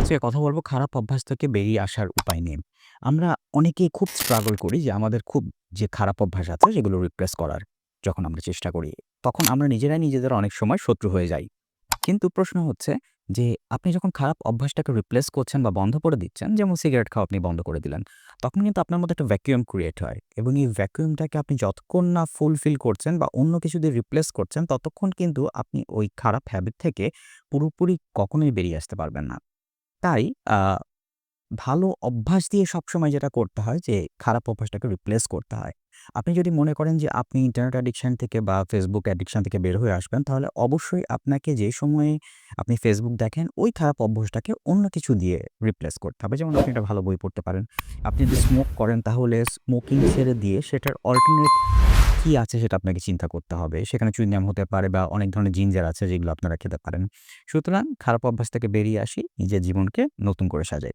আজকে কথা বলব খারাপ অভ্যাস থেকে বেরিয়ে আসার উপায় নিয়ে। আমরা অনেকেই খুব স্ট্রাগল করি যে আমাদের খুব যে খারাপ অভ্যাস আছে সেগুলো রিপ্লেস করার। যখন আমরা চেষ্টা করি, তখন আমরা নিজেরাই নিজেদের অনেক সময় শত্রু হয়ে যাই। কিন্তু প্রশ্ন হচ্ছে যে আপনি যখন খারাপ অভ্যাসটাকে রিপ্লেস করছেন বা বন্ধ করে দিচ্ছেন, যেমন সিগারেট খাওয়া আপনি বন্ধ করে দিলেন। তখন কিন্তু আপনার মধ্যে একটা ভ্যাকুয়াম ক্রিয়েট হয় এবং এই ভ্যাকুয়ামটাকে আপনি যতক্ষণ না ফুলফিল করছেন বা অন্য কিছু দিয়ে রিপ্লেস করছেন, ততক্ষণ কিন্তু আপনি ওই খারাপ হ্যাবিট থেকে পুরোপুরি কখনোই বেরিয়ে আসতে পারবেন না। তাই ভালো অভ্যাস দিয়ে সবসময় যেটা করতে হয় যে খারাপ অভ্যাসটাকে রিপ্লেস করতে হয়। আপনি যদি মনে করেন যে আপনি ইন্টারনেট অ্যাডিকশান থেকে বা ফেসবুক অ্যাডিকশান থেকে বের হয়ে আসবেন, তাহলে অবশ্যই আপনাকে যে সময়ে আপনি ফেসবুক দেখেন, ওই খারাপ অভ্যাসটাকে অন্য কিছু দিয়ে রিপ্লেস করতে হবে। যেমন আপনি একটা ভালো বই পড়তে পারেন। আপনি যদি স্মোক করেন তাহলে স্মোকিং ছেড়ে দিয়ে সেটার অল্টারনেট কি আছে সেটা আপনাকে চিন্তা করতে হবে। সেখানে চুইংগাম হতে পারে বা অনেক ধরনের জিঞ্জার আছে যেগুলো আপনারা খেতে পারেন। সুতরাং খারাপ অভ্যাস থেকে বেরিয়ে আসি, নিজের জীবনকে নতুন করে সাজাই।